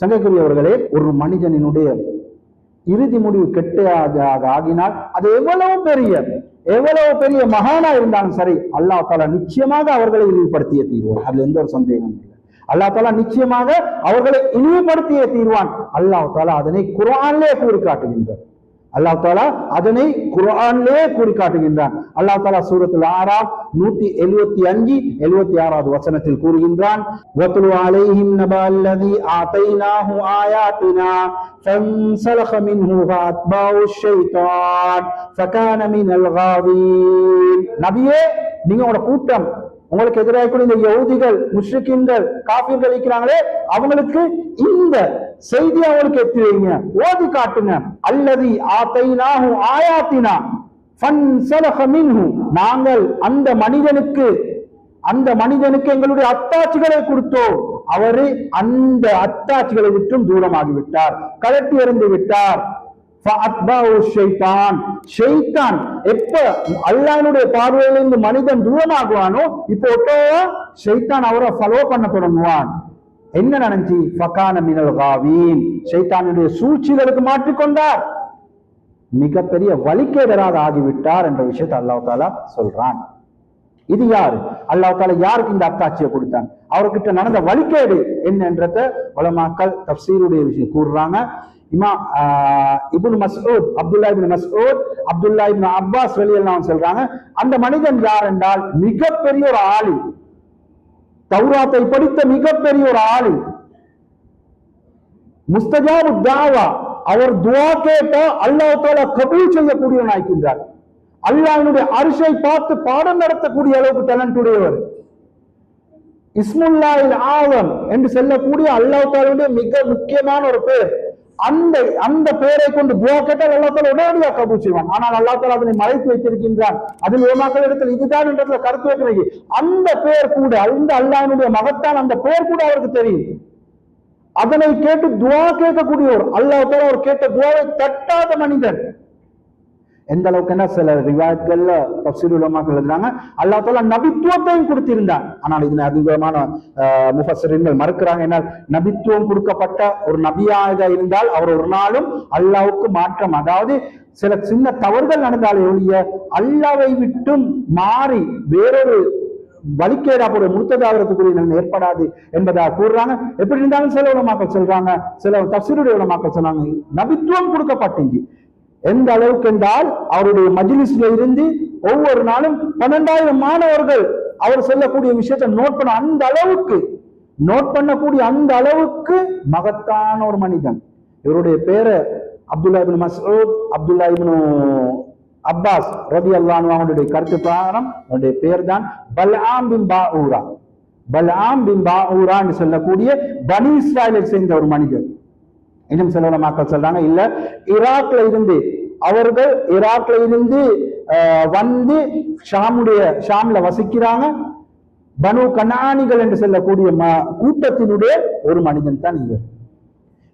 சங்கக்குரியவர்களே ஒரு மனிதனினுடைய இறுதி முடிவு கெட்டதாக ஆகினால் அது எவ்வளவு பெரிய எவ்வளவு பெரிய மகானா இருந்தாலும் சரி அல்லாஹ் தாலா நிச்சயமாக அவர்களை இழிவுபடுத்திய தீர்வான். அதுல எந்த ஒரு சந்தேகமும் இல்லை. அல்லாஹ் தாலா நிச்சயமாக அவர்களை இழிவுபடுத்திய தீர்வான். அல்லாஹ் தாலா அதனை குரானிலே கூறி காட்டுகின்றார் அல்லாஹ் தாலா அதனை குரான்லே கூறி காட்டுகின்றான் அல்லா தாலா சூரத்தில் ஆறாம் நூத்தி எழுபத்தி அஞ்சு எழுபத்தி ஆறாவது வசனத்தில் கூறுகின்றான் நபியே நீங்க கூட்டம் உங்களுக்கு எதிராக கூட இந்த யௌதிகள் முஷ்ரிக்கின்கள் காஃபி இருக்கிறாங்களே அவங்களுக்கு இந்த செய்தி அவங்களுக்கு எத்தி வைங்க. ஓதி காட்டுங்க. அல்லது ஆத்தைனாஹு ஆயாத்தினா. நாங்கள் அந்த மனிதனுக்கு அந்த மனிதனுக்கு எங்களுடைய அத்தாட்சிகளை கொடுத்தோம். அவரு அந்த அத்தாட்சிகளை விட்டும் தூரமாகி விட்டார் கலட்டி எறிந்து விட்டார். ஷெய்தான் எப்ப அல்லாஹ்வுடைய பார்வையிலிருந்து மனிதன் தூரமாகுவானோ இப்போ ஒட்டோவா ஷெய்தான் அவரை ஃபாலோ பண்ண தொடங்குவான். என்ன நடந்துச்சு? ஃபகான மினல் காவீன். ஷைத்தானுடைய சூழ்ச்சிகளுக்கு மாற்றிக்கொண்டார் மிகப்பெரிய வழிக்கேடராக ஆகிவிட்டார் என்ற விஷயத்தை அல்லாஹ் தாலா சொல்றான். இது யாரு? அல்லாஹ் தாலா யாருக்கு இந்த அத்தாட்சியை கொடுத்தான்? அவர்கிட்ட நடந்த வழிக்கேடு என்னன்றத உலமாக்கள் தப்சீருடைய விஷயம் கூறுறாங்க. இமா Ibn Masud Abdullah ibn Masud Abdullah ibn Abbas வெளியெல்லாம் சொல்றாங்க. அந்த மனிதன் யார் என்றால் மிகப்பெரிய ஒரு ஆளி. தௌராத்தை படித்த மிகப்பெரிய ஒரு ஆளி. முஸ்தஜாபு தாவா அவர் துவா கேட்டா அல்லாஹால தாலா கபூல் செய்யக்கூடியவன் ஆகின்றார் அரிசை பார்த்து பாடம் நடத்தக்கூடிய அளவுக்கு டேலண்ட் உடையவர். இஸ்முல்லாயில் ஆவம் என்று சொல்லக்கூடிய அல்லாஹாலுடைய மிக முக்கியமான ஒரு பேர். அந்த அந்த பெயரை கொண்டு துவா கேட்டால் அல்லாஹ் தாலா உடனடியாக கபூல் செய்வான். ஆனால் அல்லாஹ் தாலா அதனை மறைத்து வைத்திருக்கின்றான். அதில் உலமாக்கள் இடத்தில் இதுதான் என்றதுல கருத்து வைக்கிறது. அந்த பெயர் கூட அந்த அல்லாஹினுடைய மகத்தான் அந்த பெயர் கூட அவருக்கு தெரியும். அதனை கேட்டு துவா கேட்கக்கூடியவர் அல்லாஹ் தாலா அவர் கேட்ட துவாவை தட்டாத மனிதன். எந்த அளவுக்குன்னா சில ரிவாயத்கள்ல தப்சீல் உலமாக்கள் எழுதுறாங்க. அல்லாஹ் தாலா நபித்துவத்தையும் கொடுத்திருந்தார் ஆனால் இதுல அதிகமான முஃபஸரின்கள் மறுக்கிறாங்க. என்ன? நபித்துவம் கொடுக்கப்பட்ட ஒரு நபியாக இருந்தால் அவர் ஒரு நாளும் அல்லாவுக்கு மாற்றம் அதாவது சில சின்ன தவறுகள் நடந்தாலே ஒழிய அல்லாவை விட்டும் மாறி வேறொரு வழிகேடாப்புடைய முழுத்ததாகிறதுக்குரிய நிலைமை ஏற்படாது என்பதாக கூறுறாங்க. எப்படி இருந்தாலும் சில உலமாக்கள் சொல்றாங்க சில தப்சீருடைய உலமாக்கள் சொன்னாங்க நபித்துவம் கொடுக்கப்பட்டுச்சு எந்த அளவுக்கு என்றால் அவருடைய மஜிலிஸ்ல இருந்து ஒவ்வொரு நாளும் பன்னெண்டாயிரம் மாணவர்கள் அவர் சொல்லக்கூடிய விஷயத்தை நோட் பண்ண அந்த அளவுக்கு நோட் பண்ணக்கூடிய அந்த அளவுக்கு மகத்தான ஒரு மனிதன். இவருடைய பேரை Abdullah ibn Masud Abdullah ibn Abbas ரதி அல்லானுடைய கருத்து பிரகாரம் அவருடைய பேர் தான் பல்ஆம் பின் பாஊரா பல்ஆம் பின் பாஊரான்னு சொல்லக்கூடிய பனி இஸ்ராயலை சேர்ந்த ஒரு மனிதன் இன்னும் சில மக்கள் சொல்றாங்க இல்ல ஈராக்ல இருந்து அவர்கள் ஈராக்ல இருந்து வந்து ஷாமுடைய ஷாம்ல வசிக்கிறாங்க. பனு கண்ணாணிகள் என்று சொல்லக்கூடிய ம- கூட்டத்தினுடைய ஒரு மனிதன் தான் இவர்.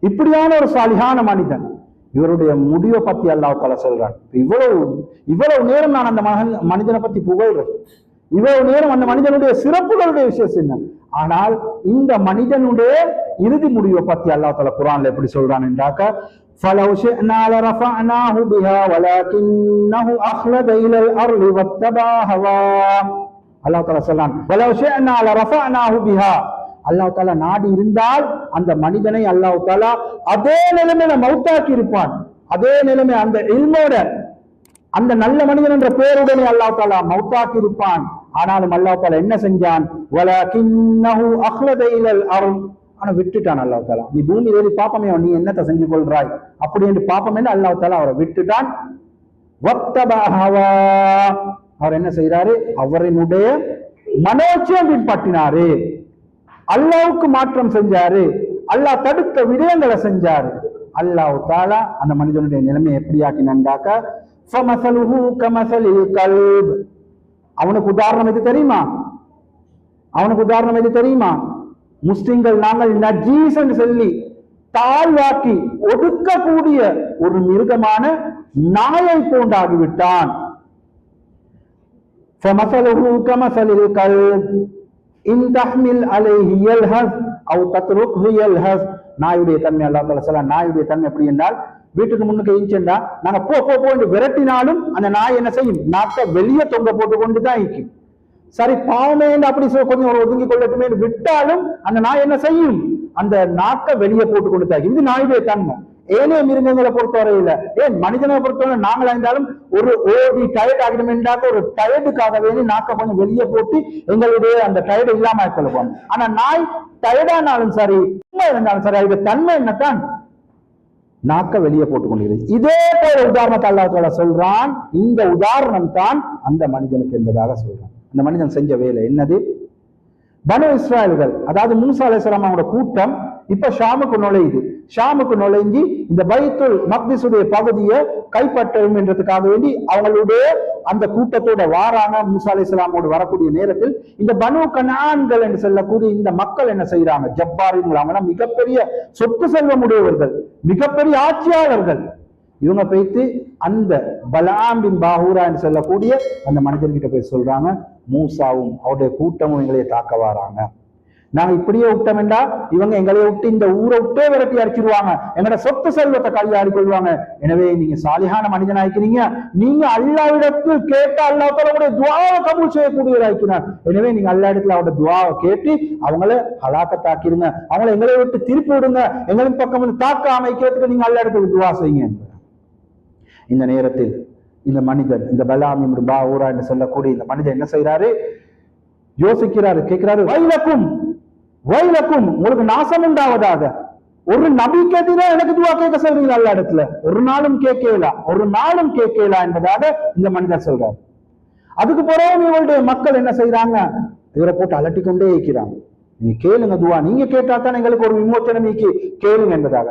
இப்படியான ஒரு சாலிகான மனிதன். இவருடைய முடிவை பத்தி அல்லாஹ் தாலா சொல்றான். இவ்வளவு இவ்வளவு நேரம் நான் அந்த மகன் மனிதனை பத்தி புகழ்றேன். இவ்வளவு நேரம் அந்த மனிதனுடைய சிறப்புகளுடைய விஷயம் என்ன? ஆனால் இந்த மனிதனுடைய இறுதி முடிவை பத்தி அல்லாஹ் தாலா குரான்ல எப்படி சொல்றான் என்றாக்க فلو شئنا لرفعناه بها ولكنه أخلد إلى الأرض واتبع هواه அல்லாஹ் தாலா சொல்றான் "வலவ் ஷிஅனா லரஃபஅனாஹு பிஹா." அல்லாஹ் தாலா நாடி இருந்தால் அந்த மனிதனை அல்லாஹ் தாலா அதே நிலைமையில மௌத்தாக்கி இருப்பான் அதே நிலைமை அந்த இல்மோட அந்த நல்ல மனிதன் என்ற பெயருடனே அல்லாஹ் தாலா மௌத்தாக்கி இருப்பான் ஆனாலும் அல்லாஹ் தாலா என்ன செஞ்சான் ஆனா விட்டுட்டான் அல்லாஹ் தாலா நீ பூமி ஏறி பாப்பமே நீ என்னத்தை செஞ்சு கொள்றாய்? அப்படி என்று பாப்பமே அல்லாஹ் தாலா அவரை விட்டுட்டான். அவர் என்ன செய்யறாரு அவரினுடைய மனோச்சியம் பின்பற்றினாரு. அல்லாவுக்கு மாற்றம் செஞ்சாரு. அல்லாஹ் தடுத்த விடயங்களை செஞ்சாரு. அல்லாஹ் தாலா அந்த மனிதனுடைய நிலைமை எப்படி ஆக்கினாக்க அவனுக்கு உதாரணம் எது தெரியுமா? அவனுக்கு உதாரணம் எது தெரியுமா? முஸ்லிம்கள் நாங்கள் நஜீஸ் என்று சொல்லி தாழ்வாக்கி ஒடுக்கக்கூடிய ஒரு மிருகமான நாயை போன்றாகிவிட்டான் நாயுடைய தன்மை அல்லா தலா நாயுடைய தன்மை எப்படி என்றால் வீட்டுக்கு முன்னுக்கு இன்ச்சென்றா நாங்க போ போ போன்று விரட்டினாலும் அந்த நாய் என்ன செய்யும்? நாட்டை வெளியே தொங்க போட்டு கொண்டு தான் இருக்கும் சரி பாவமே என்று அப்படி சொல்ல கொஞ்சம் ஒதுங்கி கொள்ளட்டுமே விட்டாலும் அந்த நாய் என்ன செய்யும்? அந்த நாக்கை வெளியே போட்டு கொடுத்தாங்க இது நாயுடைய தன்மை ஏனைய மிருகங்களை பொறுத்தவரையில ஏன் மனிதனை பொறுத்தவரை நாங்களா இருந்தாலும் ஒரு ஓடி டயர்ட் ஆகிடும் என்றாக்க ஒரு டயர்டுக்காக வேண்டி நாக்க கொஞ்சம் வெளியே போட்டு எங்களுடைய அந்த டயர்டு இல்லாம கொள்வோம். ஆனா நாய் டயர்டானாலும் சரி சும்மா இருந்தாலும் சரி அதுக்கு தன்மை என்னத்தான்? நாக்க வெளியே போட்டுக் கொண்டிருக்கிறது. இதே போல உதாரணத்தை அல்லாஹ் சொல்றான். இந்த உதாரணம் தான் அந்த மனிதனுக்கு என்பதாக சொல்றான். இந்த மனிதன் செஞ்ச வேலை என்னது? பனு இஸ்ராயல்கள் அதாவது மூசா அவங்களோட கூட்டம் இப்ப ஷாமுக்கு நுழையுது. ஷாமுக்கு நுழைஞ்சி இந்த பைத்துல் மக்திசுடைய பகுதியை கைப்பற்றணும் என்றதுக்காக வேண்டி அவங்களுடைய அந்த கூட்டத்தோட வாரான மூசா அலைஹிஸ்ஸலாமோடு வரக்கூடிய நேரத்தில் இந்த பனு கனான்கள் என்று சொல்லக்கூடிய இந்த மக்கள் என்ன செய்யறாங்க ஜப்பாருங்கிறாங்கன்னா மிகப்பெரிய சொத்து செல்வம் உடையவர்கள் மிகப்பெரிய ஆட்சியாளர்கள். இவங்க போயிட்டு அந்த பலாம்பின் பாகூரா என்று சொல்லக்கூடிய அந்த மனிதர்கிட்ட போய் சொல்றாங்க மூசாவும் அவருடைய கூட்டமும் எங்களைய தாக்க வராங்க. நாங்க இப்படியே விட்டோம்டா இவங்க எங்களைய விட்டு இந்த ஊரை விட்டே விரட்டி அடிச்சிருவாங்க. எங்களோட சொத்து செல்வத்தை கையாடி கொள்வாங்க. எனவே நீங்க சாலிகான மனிதனாய்க்கிறீங்க நீங்க அல்லாவிடத்தில் கேட்ட அல்லாத்தோட துவாவை கபூல் செய்யக்கூடியவராக்கிறார் எனவே நீங்க அல்லா இடத்துல அவரோட துவாவை கேட்டு அவங்கள ஹலாக்கத்தாக்கிடுங்க அவங்கள எங்களை விட்டு திருப்பி விடுங்க எங்களின் பக்கம் வந்து தாக்க அமைக்கிறதுக்கு நீங்க அல்லா இடத்துல துவா செய்யுங்க. இந்த நேரத்தில் இந்த மனிதன் இந்த பலாமி ஊரா என்று சொல்லக்கூடிய இந்த மனிதன் என்ன செய்யறாரு யோசிக்கிறாரு கேட்கிறாரு வைலக்கும் வைலக்கும் உங்களுக்கு நாசம் உண்டாவதாக. ஒரு நபிக்கு எதிரா எனக்கு துவா கேட்க சொல்றீங்களா எல்லா இடத்துல? ஒரு நாளும் கேட்கலா ஒரு நாளும் கேட்கலா என்பதாக இந்த மனிதர் சொல்றாரு. அதுக்கு பிறகு இவங்களுடைய மக்கள் என்ன செய்யறாங்க இவரை போட்டு அலட்டி கொண்டே இருக்கிறாங்க. நீங்க கேளுங்க துவா நீங்க கேட்டா தான் எங்களுக்கு ஒரு விமோச்சனம் நீக்கி கேளுங்க என்பதாக.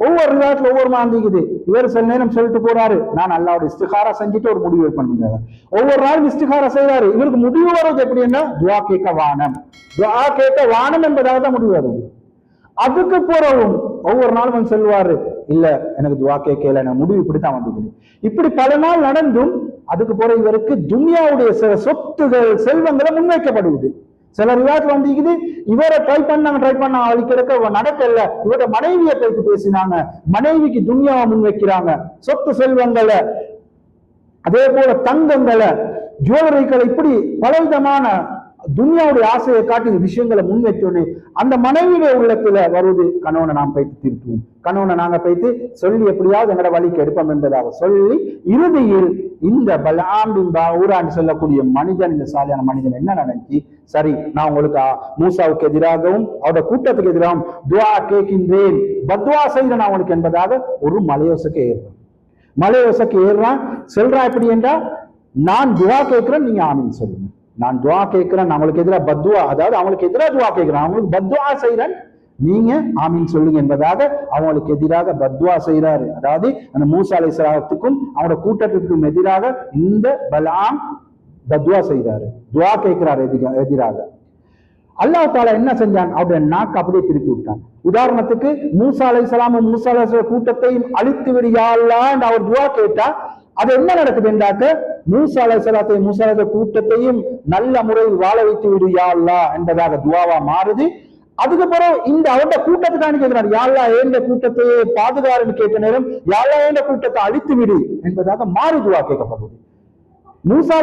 ஒவ்வொரு விதத்துல ஒவ்வொரு மாந்திக்குது இவர் சில நேரம் சொல்லிட்டு போறாரு நான் அல்லாவோட இஸ்திகாரா செஞ்சுட்டு ஒரு முடிவு பண்ணுங்க ஒவ்வொரு நாளும் இஸ்திகாரா செய்யறாரு இவருக்கு முடிவு வர்றது எப்படின்னா துவா கேட்க வானம். துவா கேட்க வானம் என்பதாக தான் முடிவு வருது அதுக்கு பிறகும் ஒவ்வொரு நாளும் அவன் சொல்லுவாரு இல்ல எனக்கு துவா கேட்கல எனக்கு முடிவு இப்படித்தான் வந்துக்குது இப்படி பல நாள் நடந்தும் அதுக்கு பிறகு இவருக்கு துனியாவுடைய சில சொத்துகள் செல்வங்களை முன்வைக்கப்படுவது. சில ரிவாயத்துல வந்திருக்குது இவரை ட்ரை பண்ணாங்க ட்ரை பண்ணாங்க. அழிக்கிறக்க நடக்கல. இவரோட மனைவியை கைத்து பேசினாங்க. மனைவிக்கு துனியாவை முன்வைக்கிறாங்க சொத்து செல்வங்களை அதே போல தங்கங்களை ஜுவல்லரிகளை இப்படி பலவிதமான துன்யாவுடைய ஆசையை காட்டி விஷயங்களை முன்வைத்தோடனே அந்த மனைவியுடைய உள்ளத்துல வருவது கணவனை நாம் பைத்து திருத்துவோம். கணவனை நாங்க பைத்து சொல்லி எப்படியாவது எங்கட வழிக்கு எடுப்போம் என்பதாக சொல்லி இறுதியில் இந்த பலாம்பின் ஊராண்டு சொல்லக்கூடிய மனிதன் இந்த சாலியான மனிதன் என்ன நடந்துச்சு சரி நான் உங்களுக்கு மூசாவுக்கு எதிராகவும் அவரோட கூட்டத்துக்கு எதிராகவும் துவா கேட்கின்றேன். பத்வா செய்கிறேன் நான் உனக்கு என்பதாக ஒரு மலையோசக்கு ஏறுறான். மலையோசைக்கு ஏறுறான். செல்றா எப்படி என்றா நான் துவா கேட்கிறேன் நீங்க ஆமீன் சொல்லுங்க. நான் துவா கேட்கிறேன் அவங்களுக்கு எதிராக பத்வா அதாவது அவங்களுக்கு எதிராக துவா கேட்கிறேன். அவங்களுக்கு பத்வா செய்யறேன். நீங்க ஆமீன் சொல்லுங்க என்பதாக அவங்களுக்கு எதிராக பத்வா செய்றாரு. அதாவது அந்த மூசா அலைசலாத்துக்கும் அவனோட கூட்டத்திற்கும் எதிராக இந்த பலாம் பத்வா செய்யறாரு துவா கேட்கிறாரு எதிராக. அல்லாஹ் தாலா என்ன செஞ்சான்? அவருடைய நாக்கு அப்படியே திருப்பி விட்டான். உதாரணத்துக்கு மூசா அலை சலாமும் மூசா அலை கூட்டத்தையும் அழித்து விடியாளா என்று அவர் துவா கேட்டா அது என்ன நடக்குது என்றாக்க மூசா அலை சலாத்தையும் கூட்டத்தையும் நல்ல முறையில் வாழ வைத்து விடு யாழ்லா என்பதாக துவாவா மாறுது. அதுக்கு பிறகு இந்த அவருடைய கூட்டத்துக்கான கேட்கிறார் யாழ்லா ஏந்த கூட்டத்தையே பாதுகாருன்னு கேட்ட நேரம் யாழ்லா ஏந்த கூட்டத்தை அழித்து விடு என்பதாக மாறு துவா கேட்கப்படுது. மூசா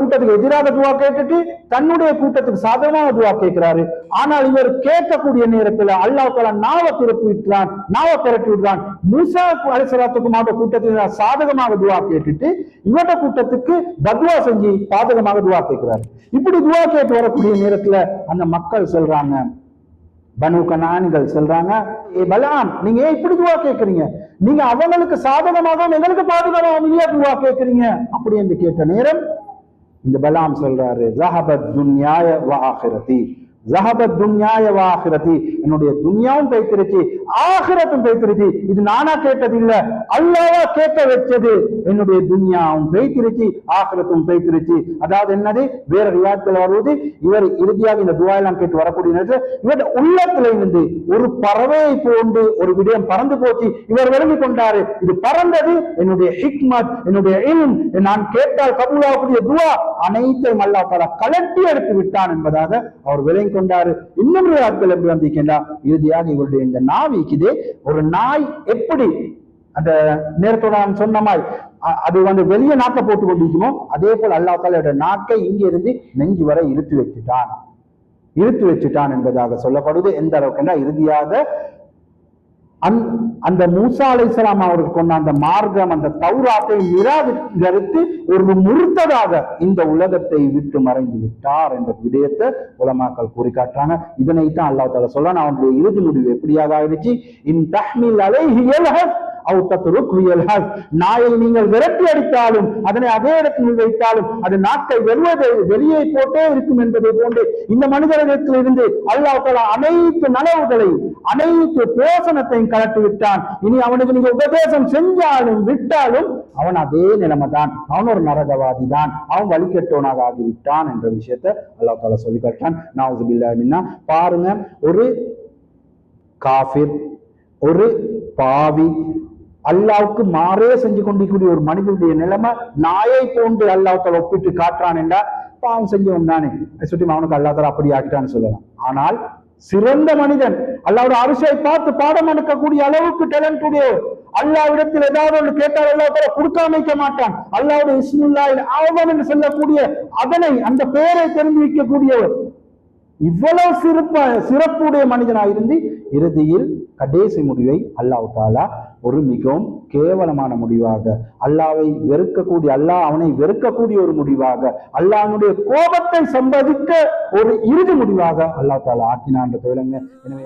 கூட்டத்துக்கு எதிராக துவா கேட்டுட்டு தன்னுடைய கூட்டத்துக்கு சாதகமாக துவா கேட்கிறாரு. ஆனால் இவர் கேட்கக்கூடிய நேரத்துல அல்லாஹ் தஆலா நாவை திருப்பி விட்டுறான் நாவை திரட்டி விடுறான். மூசா அலைஹிஸ்ஸலாத்துக்கும் அவருடைய கூட்டத்துக்கு சாதகமாக துவா கேட்டுட்டு இவட கூட்டத்துக்கு பத்வா செஞ்சு பாதகமாக துவா கேட்கிறாரு. இப்படி துவா கேட்டு வரக்கூடிய நேரத்துல அந்த மக்கள் சொல்றாங்க பனு கனானிகள் சொல்றாங்க ஏ பலாம் நீங்க ஏன் இப்படி துவா கேட்கறீங்க நீங்க அவங்களுக்கு சாதகமாகவும் எங்களுக்கு பாதுகாப்பாகவும் இல்லையா துவா கேட்கறீங்க அப்படி என்று கேட்ட நேரம் இந்த பலாம் சொல்றாரு ஜஹபத் துன்யாய வ ஜஹபத் துன்யாய வ என்னுடைய துன்யாவும் பேத்திருச்சு ஆகிரத்தும் பேத்திருச்சு இது நானா கேட்டது இல்ல அல்லாவா கேட்க வச்சது. என்னுடைய துன்யாவும் பேத்திருச்சு ஆகிரத்தும் பேத்திருச்சு அதாவது என்னது? வேற ரிவாயத்தில் வருவது இவர் இறுதியாக இந்த துவாயெல்லாம் கேட்டு வரக்கூடிய நேரத்தில் இவர் உள்ளத்துல இருந்து ஒரு பறவையை போன்று ஒரு விடயம் பறந்து போச்சு. இவர் விளங்கி கொண்டாரு. இது பறந்தது என்னுடைய ஹிக்மத் என்னுடைய இல்ம். நான் கேட்டால் கபூலாகக்கூடிய துவா அனைத்தையும் அல்லாஹ் தஆலா கலட்டி எடுத்து விட்டான் என்பதாக அவர் விளங்கி கொண்டாரு. இன்னும் ஆட்கள் எப்படி வந்திருக்கின்றா இறுதியாக இவருடைய இந்த நாவிக்குதே ஒரு நாய் எப்படி அந்த நேரத்தோட நான் சொன்ன மாதிரி அது வந்து வெளியே நாக்கை போட்டு கொண்டிருக்குமோ அதே போல் அல்லாத்தாலோட நாக்கை இங்கே இருந்து நெஞ்சு வரை இழுத்து வச்சுட்டான். இழுத்து வச்சுட்டான் என்பதாக சொல்லப்படுது. எந்த அளவுக்குன்னா இறுதியாக அந்- அந்த மூசா அலைசலாம் அவர்கள் கொண்ட அந்த மார்க்கம் அந்த தௌராத்தை நிராகரித்து ஒரு முறுத்ததாக இந்த உலகத்தை விட்டு மறைந்து விட்டார் என்ற விடயத்தை உலமாக்கள் கூறி காட்டுறாங்க இதனைத்தான் அல்லாஹ் சொல்ல சொல்றான். அவனுடைய இறுதி முடிவு எப்படியாக ஆயிடுச்சு? இன் தஹ்மில் அலை நாயை நீங்கள் விரட்டி அடித்தாலும் அதனை அதே இடத்தில் வைத்தாலும் அது நாக்கை வெல்வதை வெளியே போட்டே இருக்கும் என்பதை போன்று இந்த மனிதர்களிடத்தில் இருந்து அல்லாஹ் அனைத்து நலவுகளையும் அனைத்து போசனத்தையும் கலட்டி விட்டான். இனி அவனுக்கு நீங்க உபதேசம் செஞ்சாலும் விட்டாலும் அவன் அதே நிலைமை தான் அவன் ஒரு நரகவாதி தான் அவன் வழிகெட்டவனாக ஆகிவிட்டான் என்ற விஷயத்தை அல்லாஹால சொல்லி காட்டான் நான் பாருங்க ஒரு காஃபிர் ஒரு பாவி அல்லாவுக்கு மாறே செஞ்சு கொண்டிருக்கூடிய ஒரு மனிதனுடைய நிலைமை நாயை போன்று அல்லாஹால ஒப்பிட்டு காட்டுறான் என்றா பாவம் செஞ்சவன் தானே. சுற்றி அவனுக்கு அல்லாத்தால அப்படி ஆக்கிட்டான்னு சொல்லலாம். ஆனால் சிறந்த மனிதன் அல்லாவோட அரிசியை பார்த்து பாடம் எடுக்கக்கூடிய அளவுக்கு டேலண்ட் உடைய அல்லாவிடத்தில் ஏதாவது ஒன்று கேட்டால் அல்லாஹ் கொடுக்காம வைக்க மாட்டான். அல்லாவோட இஸ்முல்லா அவன் என்று சொல்லக்கூடிய அதனை அந்த பெயரை தெரிந்து வைக்கக்கூடியவர் இவ்வளவு சிறப்ப சிறப்புடைய மனிதனாக இருந்து இறுதியில் கடைசி முடிவை அல்லாஹ் தாலா ஒரு மிகவும் கேவலமான முடிவாக அல்லாவை வெறுக்கக்கூடிய அல்லாஹ் அவனை வெறுக்கக்கூடிய ஒரு முடிவாக அல்லாஹ்வுடைய கோபத்தை சம்பாதிக்க ஒரு இறுதி முடிவாக அல்லாஹ் தாலா ஆக்கினான் என்ற எனவே